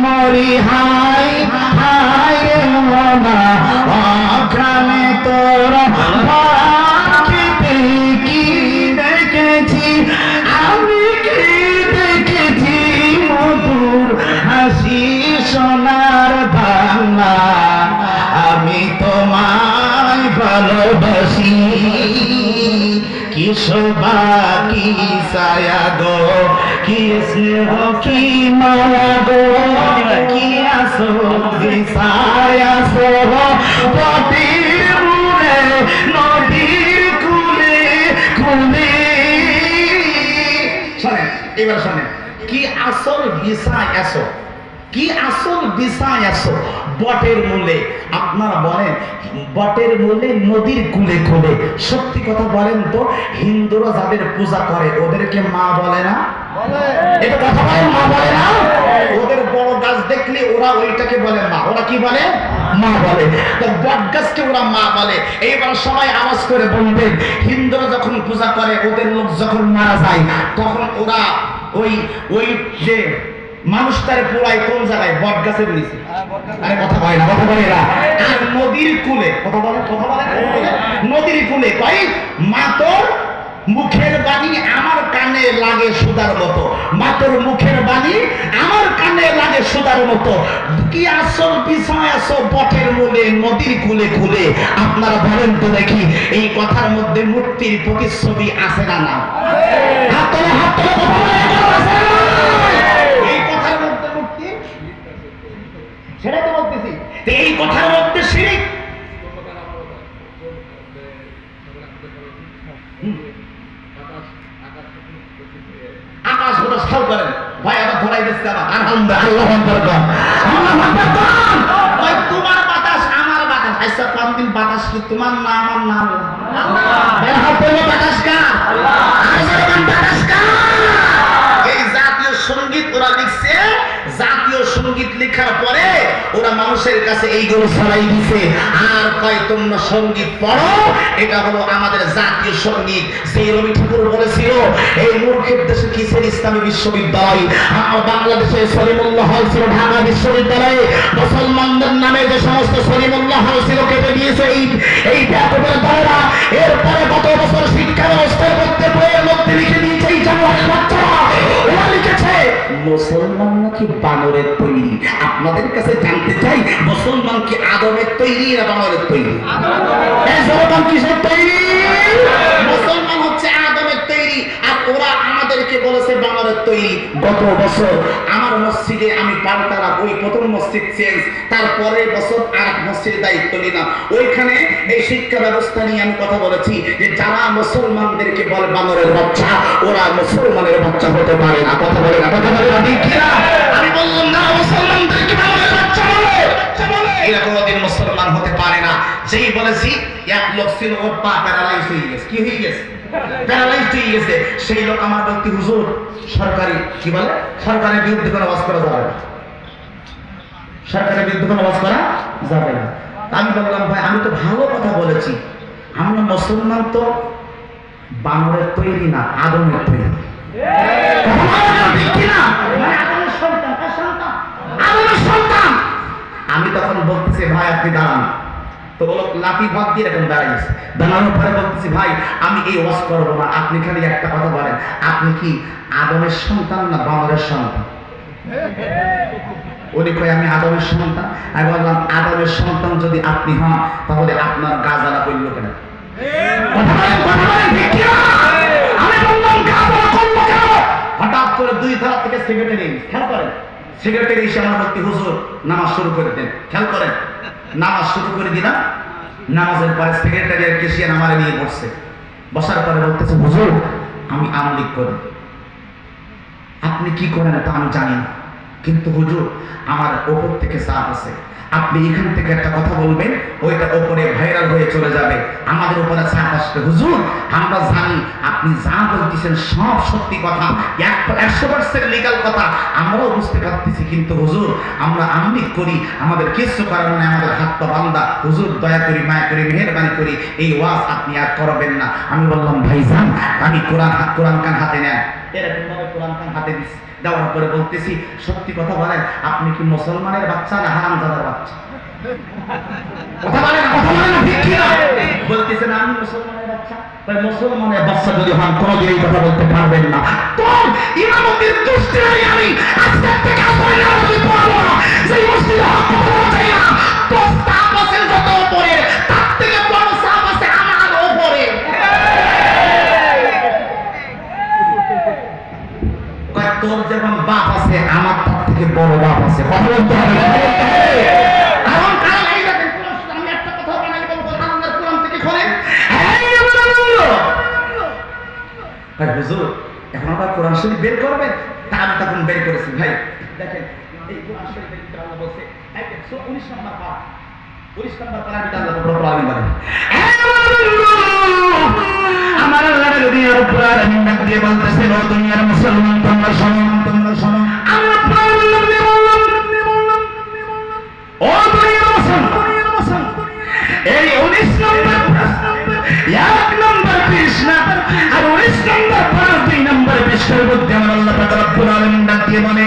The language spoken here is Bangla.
মরি হাই হাই মোনা অখানে তোর কি শোভা কি ছায়া গো? কি স্নেহ কি মায়া গো? কি আসো ছায়া সহ পটির মুড়ে নদীর কুলে কুলে। শোনেন, এবার শোনেন। কি আসল বিষয় আসো কি আসল বিষয় আসো বটের মূলে। আপনারা বলেন বটের মূলে নদীর কুলে কুলে সত্যি কথা বলেন তো হিন্দুরা যাদের পূজা করে ওদেরকে মা বলে না? এটা কথা মা বলে না? ওদের বড় গাছ দেখলে ওরা ওইটাকে বলে মা। ওরা কি বলে? মা বলে। তো বট গাছকে ওরা মা বলে। এইবার সবাই আওয়াজ করে বলবেন হিন্দুরা যখন পূজা করে ওদের লোক যখন মারা যায় তখন ওরা ওই ওই যে মানুষটারে পোড়ায় কোন জায়গায় বট আরে কথা না, কথা বলে না। আর নদীর কুলে, কথা বলে কথা বলে? নদীর কুলে কই মা তোর মুখের বাণী আমার কানে লাগে সুদার মতো। মাতর মুখের বাণী আমার কানে লাগে সুদার মতো। কি আসল বিষয় আসো বটের মূলে, নদীর কুলে কুলে। আপনারা বলেন তো দেখি, এই কথার মধ্যে মূর্তির প্রতিচ্ছবি আছে না না? হাত হাত সেটাই তো বলতেছি। এই কথার মধ্যে শিরিক আকাশ বাতাস খেয়াল করেন ভাই আবার ধরাই দিচ্ছে আমার আলহামদুলিল্লাহ। তোমার বাতাস আমার বাতাস। আচ্ছা কোনদিন বাতাস কি তোমার না আমার নাম বের বাতাস। ওরা মানুষের কাছে এইগুলো ছড়াই দিছে। আর কয়, তোমরা সংগীত পড়ো? এটা হলো আমাদের জাতীয় সংগীত। সেই রবি ঠাকুর বলেছিল, এই মূর্খের দেশে কিসের ইসলামী বিশ্ববিদ্যালয়? বাংলাদেশে সলিমুল্লাহ ছিল ঢাকা বিশ্ববিদ্যালয়ে। মুসলমানদের মুসলমান নাকি বানরের তৈরি? আপনাদের কাছে জানতে চাই মুসলমান কি আদমের তৈরি না বানরের তৈরি? মুসলমান তৈরি গত বছর। আমার মসজিদে আমি পাল্টালাম ওই প্রথম মসজিদ চেঞ্জ তারপরের বছর আর এক মসজিদের দায়িত্ব নিলাম। ওইখানে এই শিক্ষা ব্যবস্থা নিয়ে আমি কথা বলেছি যে যারা মুসলমানদেরকে বলে বানরের বাচ্চা, ওরা মুসলমানের বাচ্চা হতে পারে না। কথা বলে না, কথা বলে না আমি বললাম, না, মুসলমানদেরকে বানরের বাচ্চা বলে। এরা কোনোদিন মুসলমান হতে পারে না। যেই বলেছি, এক লোক ছিল ওর পা প্যারালাইজ হয়ে গেছে। কি হয়ে গেছে? প্যারালাইজ হয়ে গেছে। সেই লোক আমার ব্যক্তি হুজুর সরকারি কি বলে? সরকারের বিরুদ্ধে কোনো আওয়াজ করা যাবে না। সরকারের বিরুদ্ধে কোনো আওয়াজ করা যাবে না। আমি বললাম ভাই আমি তো ভালো কথা বলেছি। আমরা মুসলমান তো বানরের তৈরি না আদমের তৈরি। আমি তখন বলতেছি ভাই আপনি দাঁড়ান। তো বলো, লাঠি ভাত দিয়ে দাঁড়ানোর পরে বলতেছি, ভাই, আমি এই ওয়াজ করব না। আপনি খালি একটা কথা বলেন, আপনি কি আদমের সন্তান না বানরের সন্তান? উনি কয়, আমি আদমের সন্তান। আমি বললাম, আদমের সন্তান যদি আপনি হন, তাহলে আপনার গাজালা করল কেন? হঠাৎ করে দুই ধারা থেকে সেক্রেটারি খেয়াল করেন? সেক্রেটারি এসে আমার ভর্তি হুজুর, নামাজ শুরু করে দেন। খেয়াল করেন? নামাজ শুরু করে দিলাম। নামাজের পরে সেক্রেটারি আর কেশিয়ান আমারে নিয়ে পড়ছে বসার পরে বলতেছে, হুজুর, আমি আমলিক করি। আপনি কি করেন তা আমি জানি না। কিন্তু হুজুর, আমার ওপর থেকে চাপ আছে। আপনি এখান থেকে একটা কথা বলবেন, ওইটা ওপরে ভাইরাল হয়ে চলে যাবে। আমাদের উপরে চাপ আসবে। হুজুর, আমরা জানি, আপনি যা বলতেছেন সব সত্যি কথা। একশো পার্সেন্ট লিগাল কথা। আমরাও বুঝতে পারতেছি কিন্তু হুজুর, আমরা আমলিক করি। আমাদের কিছু কারণে আমাদের হাত পা বান্দা। হুজুর, দয়া করি, মায়া করি, মেহরবানি করি। এই ওয়াজ আপনি আর করবেন না। আমি বললাম, ভাইজান, আমি কোরআন কোরআন কান হাতে নেন। এরকম ভাবে কোরআন খান হাতে দিস দেওয়ার পরে বলতেছি, সত্যি কথা বলেন, আপনি কি মুসলমানের বাচ্চা না হারামজাদার বাচ্চা? আমি বাচ্চা। মুসলমানের বাচ্চা যদি হন, কোনোদিন এই কথা বলতে পারবেন না। তোর যেমন বাপ আছে আমার তার থেকে বড় বাপ আছে। এখন কোরআন বের তা আমি তখন বের ভাই দেখেন এই কোরআন শরীফের ভিতরে আল্লাহ বলছে এই দেখ, সূরা 19 নম্বর পারা। 19 নম্বর পারা ভিতরে আল্লাহ রব্বুল আলামিন বলেন কে বলতেছে ও দুনিয়ার মুসলমান তোমরা শোনো তোমরা শোনো এই উনিশ নম্বর এক নম্বর বিশ আর উনিশ নম্বর পনেরো দুই নম্বর বিশের মধ্যে আমার আল্লাহ তারা পুরাণ ডাকিয়ে বলে